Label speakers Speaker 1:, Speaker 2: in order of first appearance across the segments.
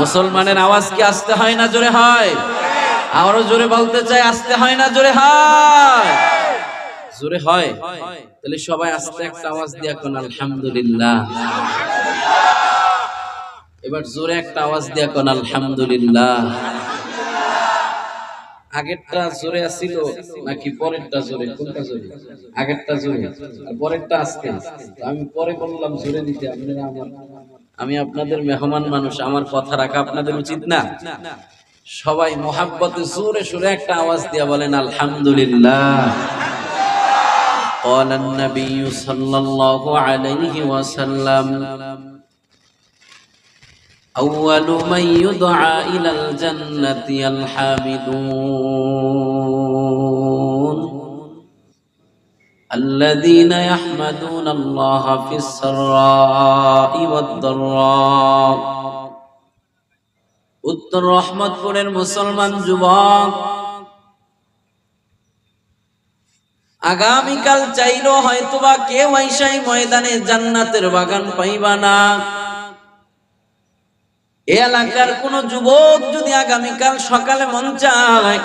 Speaker 1: মুসলমানের আওয়াজ কি আসতে হয় না জোরে হয়? আরও জোরে বলতে চাই, আসতে হয় না জোরে হয়? জোরে হয়? তাহলে সবাই আস্তে একটা আওয়াজ দিয়া কোন আলহামদুলিল্লাহ। এবার জোরে একটা আওয়াজ দিয়া কোন আলহামদুলিল্লাহ। আগেরটা জোরে আসছিল নাকি পরেরটা জোরে? কোনটা জোরে? আগেরটা জোরে পরেরটা আসতে। আমি পরে বললাম জোরে দিতে আপনারা আমার আমি আপনাদের মেহমান মানুষ আমার কথা রাখা আপনাদের উচিত না সবাই মোহাব্বতে জোরে সুরে একটা আওয়াজ দিয়া বলেন আলহামদুলিল্লাহ قال النبي صلى الله عليه وسلم أول من يدعى إلى الجنة الحامدون الذين يحمدون الله في السراء والضراء উত্তর রহমতপুরের মুসলমান যুবক আগামীকাল চাইলেও হয়তোবা কেউ আইসাই ময়দানে জান্নাতের বাগান পাইবা না এ এলাকার কোন যুবক যদি আগামীকাল সকালে মন চায়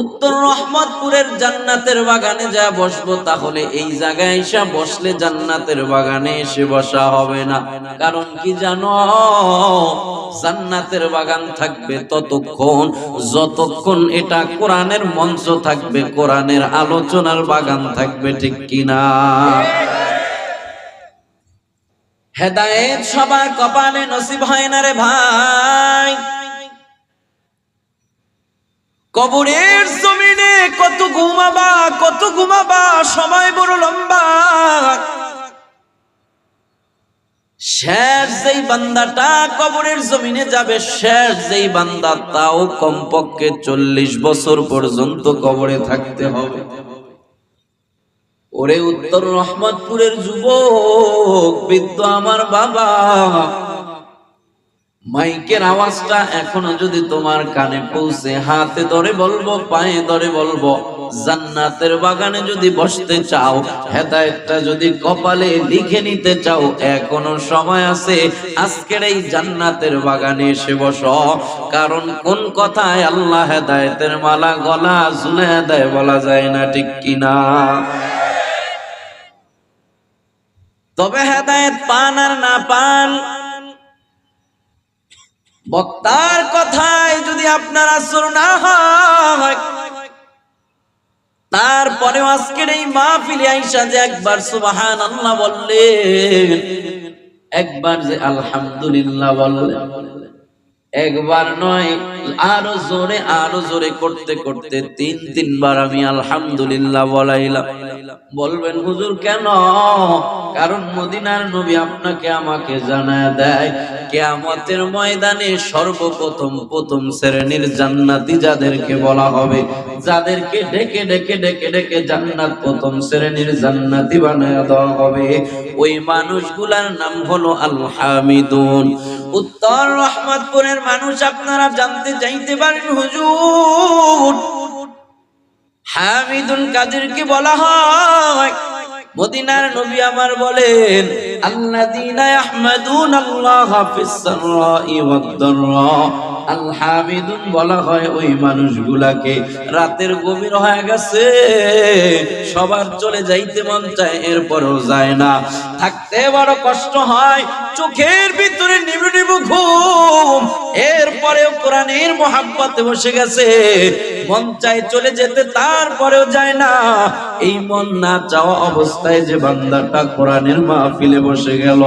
Speaker 1: উত্তর রহমতপুরের জান্নাতের বাগানে যা বসবো, তাহলে এই জায়গায় এসে বসলে জান্নাতের বাগানে এসে বসা হবে না। কারণ কি জানো? জান্নাতের বাগান থাকবে ততক্ষণ, যতক্ষণ এটা কোরআনের মঞ্চ থাকবে, কোরআনের আলোচনার বাগান থাকবে, ঠিক কিনা হেদায়েত সবার কপালে নসিব হয় না রে ভাই। কবরের জমিনে কত ঘুমাবা কত ঘুমাবা, সময় বড় লম্বা। শেষ যেই বান্দাটা কবরের জমিনে যাবে, শেষ যেই বান্দা তাও কমপক্ষে চল্লিশ বছর পর্যন্ত কবরে থাকতে হবে। ওরে উত্তর রহমতপুরের যুবক, বৃদ্ধ আমার বাবা মাইকের আওয়াজটা এখনও যদি তোমার কানে পৌঁছে, হাতে ধরে বলব, পায়ে ধরে বলব, জান্নাতের বাগানে যদি বসতে চাও, হেদায়েতটা যদি কপালে লিখে নিতে চাও, এখনও সময় আছে, আজকের এই জান্নাতের বাগানে এসে বসো। কারণ কোন কথায় আল্লাহ হেদায়েতের মালা, গলা ঝুলে দেয় বলা যায় না, ঠিক কিনা? তবে হেদায়েত পান আর না পান বক্তার কথায় যদি আপনার আসর না হয় তারপরে আজকের এই মাহফিলে আইসা যে একবার সুবাহান আল্লাহ বললেন, একবার যে আলহামদুলিল্লাহ বললেন। একবার নয়, আরও জোরে আরও জোরে করতে করতে তিন, তিনবার আমি আলহামদুলিল্লাহ বলাইলাম। বলবেন, হুজুর, কেন? কারণ মদিনার নবী আপনাকে আমাকে জানায় দেয়, কেয়ামতের ময়দানে সর্বপ্রথম, প্রথম শ্রেণির জান্নাতি যাদেরকে বলা হবে, যাদেরকে ডেকে ডেকে ডেকে ডেকে জান্নাত প্রথম শ্রেণির জান্নাতি বানায় দেওয়া হবে। ওই মানুষগুলার নাম হলো আল হামিদুন উত্তর রহমতপুরের মানুষ আপনারা জানতে চাইতে পারেন হুজুর। হামিদুল কাদেরকে বলা হয় মদিনার নবী আমার বলেন আল্লাযীনা ইয়াহমাদুন আল্লাহ ফিস সাররাই ওয়াদ দাররা আল বলা হয় ওই মানুষগুলাকে। রাতের গভীর হয়ে গেছে, সবার চলে যাইতে মন চায়, এরপরও যায় না। থাকতে বড় কষ্ট হয়, চোখের ভিতরে নিবু নিবু ঘুম। এরপরেও কোরআনের মহাব্বতে বসে গেছে মন চায় চলে যেতে, তারপরেও যায় না। এই মন না চাওয়া অবস্থায় যে বান্দাটা কোরআনের মাহফিলে বসে গেল,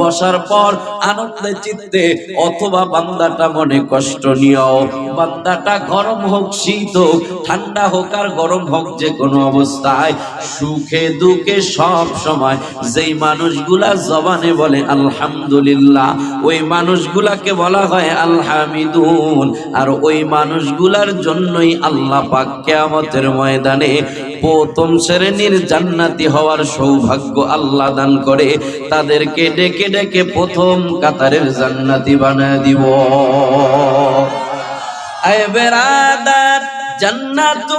Speaker 1: বসার পর আনন্দে চিত্তে অথবা বান্দাটা মনে কষ্ট নিও বান্দাটা গরম হোক, শীত হোক, ঠান্ডা হোক আর গরম হোক যে কোনো অবস্থায়, সুখে দুঃখে সব সময় যেই মানুষগুলা জবানে বলে আলহামদুলিল্লাহ, ওই মানুষগুলাকে বলা হয় আলহামিদুন, আর ওই মানুষগুলার জন্যই আল্লাহ পাক কিয়ামতের ময়দানে প্রথম শ্রেণির জান্নাতি হওয়ার সৌভাগ্য আল্লাহ দান করে, তাদেরকে ডেকে ডেকে প্রথম কাতারের জান্নাতি বানায় দিব। আয় রব্বে জান্নাত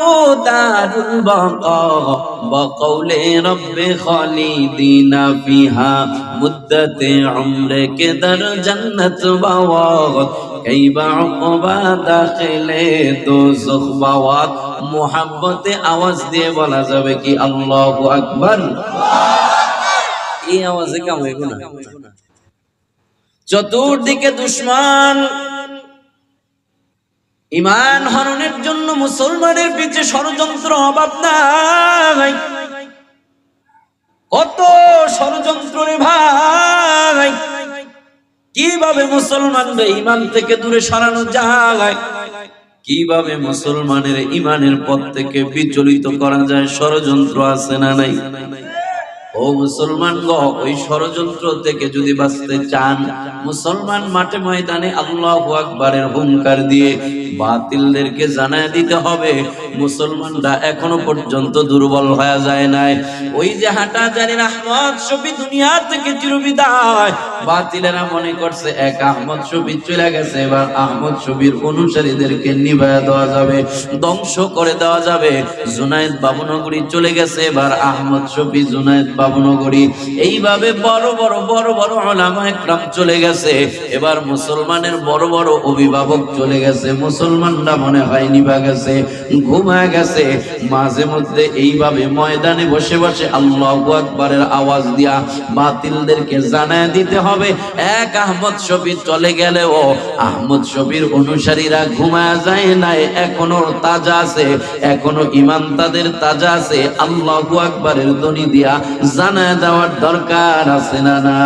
Speaker 1: কাইবা উকবা দাখিলে দোজখ বাওয়াত, মোহাব্বতে আওয়াজ দিয়ে বলা যাবে কি আল্লাহু আকবার? এই আওয়াজে কাম হইব না। চতুর্দিকে দুশ্মন, ইমান হরণের জন্য মুসলমানের পিছে ষড়যন্ত্র অভাব নাই। কত ষড়যন্ত্র রে ভাই। কীভাবে মুসলমানদের ইমান থেকে দূরে সরানো যায়? কীভাবে মুসলমানের ইমানের পথ থেকে বিচলিত করা যায়? ষড়যন্ত্র আছে না নাই? ও মুসলমান গ ওই ষড়যন্ত্র থেকে যদি বাঁচতে চান, মুসলমান মাঠে ময়দানে আল্লাহ আকবরের হুঙ্কার দিয়ে বাতিলদেরকে জানায় দিতে হবে। মুসলমানরা এখনও পর্যন্ত দুর্বল হয়ে যায় নাই। ওই যে হাঁটা জানি আহমদ শফি দুনিয়া থেকে চিরবিদায়। বাতিলেরা মনে করছে, এক আহমদ শফি চলে গেছে, এবার আহমদ শফির অনুসারীদেরকে নিভায় দেওয়া যাবে, ধ্বংস করে দেওয়া যাবে। জুনায়েদ বাবুনগরী চলে গেছে, এবার আহমদ শফি জুনায়েদ বাবুনগরী। এইভাবে বড় বড় বড় বড় ওলামা একরাম চলে গেছে। এবার মুসলমানের বড় বড় অভিভাবক চলে গেছে। মুসলমানরা মনে হয় নিভা গেছে, ঘুমায় গেছে। মাঝে মধ্যে এইভাবে ময়দানে বসে বসে আল্লাহ আকবরের আওয়াজ দিয়া বাতিলদেরকে জানায় দিতে হবে। এক আহমদ শফি চলে গেলেও আহমদ শফির অনুসারীরা ঘুমায় যায় নাই, এখনও তাজা আছে, এখনও ইমান তাদের তাজা আছে। আল্লাহ আকবরের ধ্বনি দিয়া জানায় দেওয়ার দরকার আছে না না?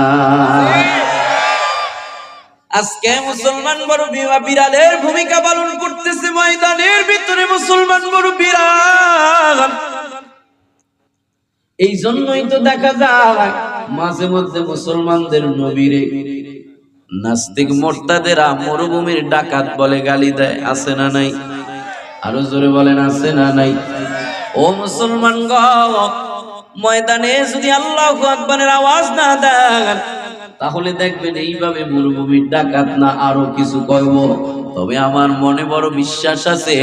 Speaker 1: আজকে মুসলমান বড় বিড়ালের ভূমিকা পালন করতেছে ময়দানের ভিতরে মুসলমান বড় বিড়াল এই জন্যই তো দেখা যায় মাঝে মধ্যে মুসলমানদের নবীরে নাস্তিক মোর্তাদেরা মরুভূমির ডাকাত বলে গালি দেয়, আছে না নাই? আরও জোরে বলেন, আছে না নাই? ও মুসলমান গ ময়দানে যদি আল্লাহ আকবরের আওয়াজ না দেন তাহলে দেখবেন এইভাবে মরুভূমির ডাকাত না আরও কিছু কইব তবে আমার মনে বড় বিশ্বাস আছে,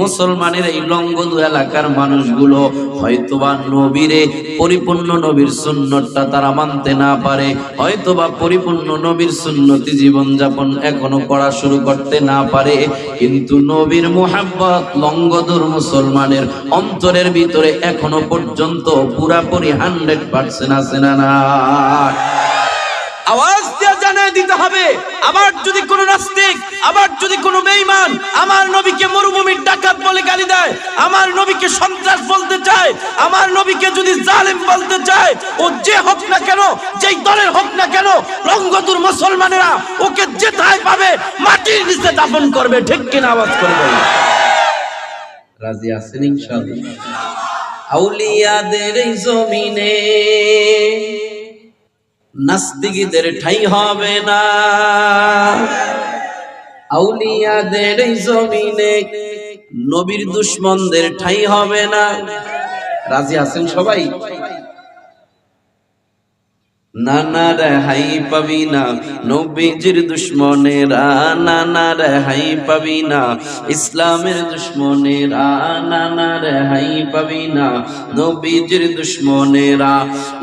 Speaker 1: মুসলমানের এই লঙ্গদু এলাকার মানুষগুলো হয়তোবা নবীরে, পরিপূর্ণ নবীর সুন্নতটা তারা মানতে না পারে, হয়তোবা পরিপূর্ণ নবীর সুন্নতি জীবন যাপন এখনও করা শুরু করতে না পারে, কিন্তু নবীর মোহাব্বত লঙ্গদুর মুসলমানের অন্তরের ভিতরে এখনও পর্যন্ত পুরাপুরি হান্ড্রেড পার্সেন্ট আছে না না আওয়াজ দিয়ে জানিয়ে দিতে হবে, আবার যদি কোনো নাস্তিক, আবার যদি কোনো বেঈমান আমার নবীকে মরুভূমির ডাকাত বলে গালি দেয়, আমার নবীকে সন্ত্রাস বলতে চায়, আমার নবীকে যদি জালেম বলতে চায়, ও যে হোক না কেন, যেই দলের হোক না কেন রঙ্গতুর মুসলমানেরা ওকে যেথায় পাবে, মাটির নিচে দাফন করবে, ঠিক কিনা আওয়াজ করবে রাজি আছেন ইনশাআল্লাহ। আউলিয়াদের জমিনে নাস্তিকদের ঠাই হবে না। আউলিয়াদের এই জমিনে নবীর দুশ্মনদের ঠাই হবে না। রাজি আছেন সবাই? নানা রেহাই পাবি না, নবীজির দুশ্মনেরা নানা রেহাই পাবি না, ইসলামের দুশ্মনেরা নানা রেহাই পাবি না, নবীজির দুশ্মনেরা,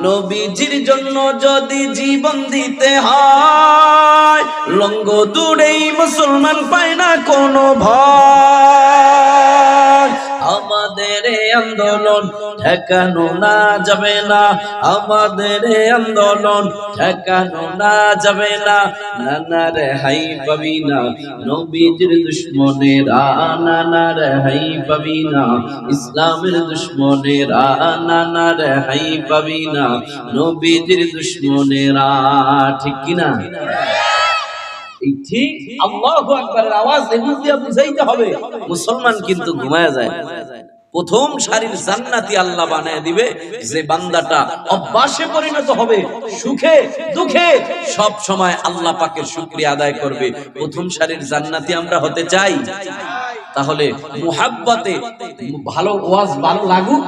Speaker 1: নবীজির জন্য যদি জীবন দিতে হয়, লঙ্গ দূরেই মুসলমান পায় না কোনো ভয়। আন্দোলন, ঠেকানো না যাবে না। আমাদের আন্দোলন, ঠেকানো না যাবে না। নানা রে হাই পাবি না নবীজির দুশ্মনেরা নানা রে হাই পাবি না। ইসলামের দুশ্মনেরা নানা রে হাই পাবি না। নবীজির দুশ্মনেরা ঠিক কিনা ঠিক আল্লাহু আওয়াজ এগুলো দিয়ে বুঝাইতে হবে। মুসলমান কিন্তু ঘুমায় যায়। প্রথম সারির জান্নাতি আল্লাহ বানায় দিবে, যে বান্দাটা অভ্যাসে পরিণত হবে, সুখে, দুঃখে, সব সময় আল্লাহ পাকের শুকরিয়া আদায় করবে। প্রথম সারির জান্নাতি আমরা হতে চাই। তাহলে মুহাব্বতে ভালো ওয়াজ ভালো লাগুক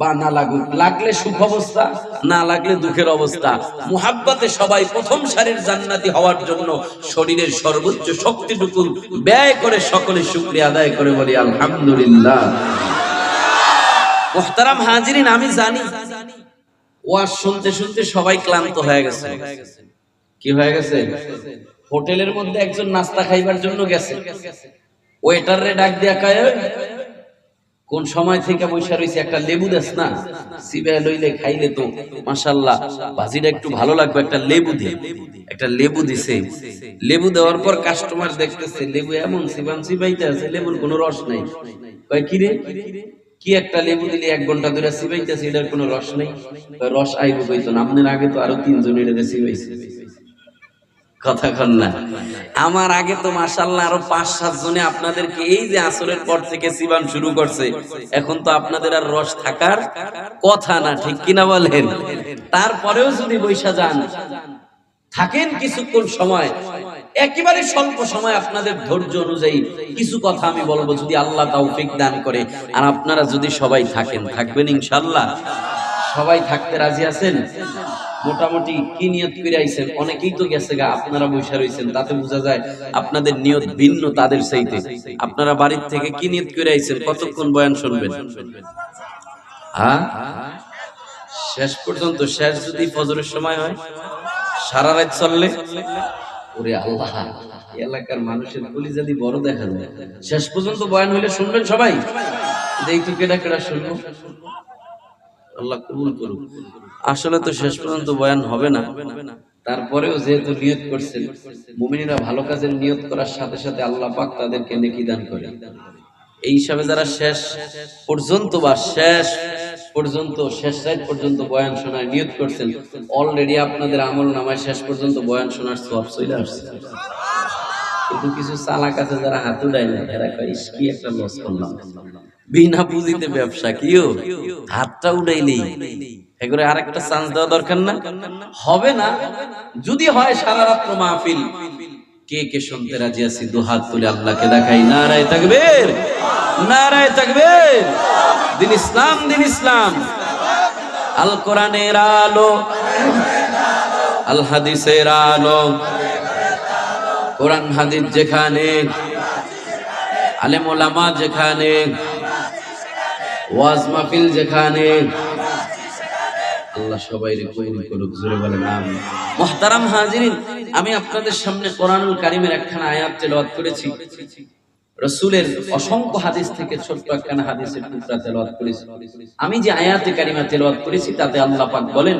Speaker 1: বা না লাগুক, লাগলে সুখ অবস্থা, না লাগলে দুঃখের অবস্থা। মুহাব্বাতে সবাই প্রথম সারির জান্নাতি হওয়ার জন্য শরীরের সর্বোচ্চ শক্তিটুকু ব্যয় করে সকলে শুক্রিয়া আদায় করে বলি, আলহামদুলিল্লাহ। মোহতারাম হাজিরিন আমি জানি। ওয়াজ শুনতে শুনতে সবাই ক্লান্ত হয়ে গেছে। কি হয়ে গেছে? হোটেলের মধ্যে একজন নাস্তা খাইবার জন্য গেছে। ওয়েটারে ডাক দিয়া কয় "ওই, কোন সময় থেকে বৈশা রয়েছে একটা লেবু দেস না? সিবে লইলে খাইলে তো মাশাল্লাহ ভাজিটা একটু ভালো লাগবে। একটা লেবু দে। একটা লেবু দিছে। লেবু দেওয়ার পর কাস্টমার দেখতেছে লেবু এমন সিবান সিবাইতে আছে লেবুর কোনো রস নাই। কয় কি রে? কি একটা লেবু দিলে এক ঘণ্টা ধরে সিবাইতেছে, এটার কোনো রস নেই? রস আইব কইতো না? আপনার আগে তো আরও তিনজন এটা সিবাইছে। কথা কন না। আমার আগে তো মাসাল্লাহ আরও পাঁচ, সাত জনে আপনাদেরকে এই যে আসরের পর থেকে সিবান শুরু করছে, এখন তো আপনাদের আর রস থাকার কথা না, ঠিক কিনা বলেন? তারপরেও যদি বৈশা যান, থাকেন কিছুক্ষণ সময় একেবারে স্বল্প সময় আপনাদের ধৈর্য অনুযায়ী কিছু কথা আমি বলব, যদি আল্লাহ তৌফিক দান করে। আর আপনারা যদি সবাই থাকেন, থাকবেন ইনশাল্লাহ সবাই থাকতে রাজি আছেন? মোটামুটি কি নিয়ত করে আইছেন? অনেকেই তো গেছে গা, আপনারা বৈশা রয়েছেন তাতে বোঝা যায় আপনাদের নিয়ত ভিন্ন তাদের চাইতে। আপনারা বাড়ির থেকে কি নিয়ত করে আইছেন? কতক্ষণ বয়ান শুনবেন? হ্যাঁ? শেষ পর্যন্ত, শেষ যদি ফজরের সময় হয়, সারা রাত চললে? ওরে আল্লাহ এলাকার মানুষের কলি যদি বড় দেখা যায় শেষ পর্যন্ত বয়ান হইলে শুনবেন সবাই। এই তো কেডা কেডা শুনব। আল্লাহ কবুল করুক। আসলে তো শেষ পর্যন্ত বয়ান হবে না। তারপরেও যেহেতু নিয়ত করছেন, মুমিনীরা ভালো কাজের নিয়ত করার সাথে সাথে আল্লাহ পাক তাদেরকে নেকি দান করে। এই হিসাবে যারা শেষ পর্যন্ত বা শেষ পর্যন্ত, শেষ সাইড পর্যন্ত বয়ান শোনার নিয়ত করছেন। অলরেডি আপনাদের আমল নামায় শেষ পর্যন্ত বয়ান শোনার সব চলে আসছে। কিন্তু কিছু চালাক আছে যারা হাত উড়ায় না, এরা কি একটা লস করলাম। বিনা পুঁজিতে ব্যবসা কিও হাতটা উড়াইলেই। এগুলো আর একটা চান্স দেওয়া দরকার না? হবে না? যদি হয়, সারা রাত্র মাহফিল। কে কে শুনতে রাজি আছি, দু হাত তুলে আল্লাহকে দেখাই না নারায় তাকবীর। নারায় তাকবীর। দিন ইসলাম দিন ইসলাম। আল কোরআনের আলো, আল হাদিসের আলো। কোরআন, হাদিস যেখানে যেখানে, ওয়াজ মাহফিল যেখানে। আল্লাহ সবাই করুক, জোরে মুহতারাম হাজিরিন, আমি আপনাদের সামনে কোরআনুল কারিমের একখানা আয়াত করেছি। রসুলের অসংখ্য হাদিস থেকে ছোট্ট একখানা হাদিসের টুকরা তেলওয়াত করেছি। আমি যে আয়াতে কারিমা তেলওয়াত করেছি, তাতে আল্লাহ পাক বলেন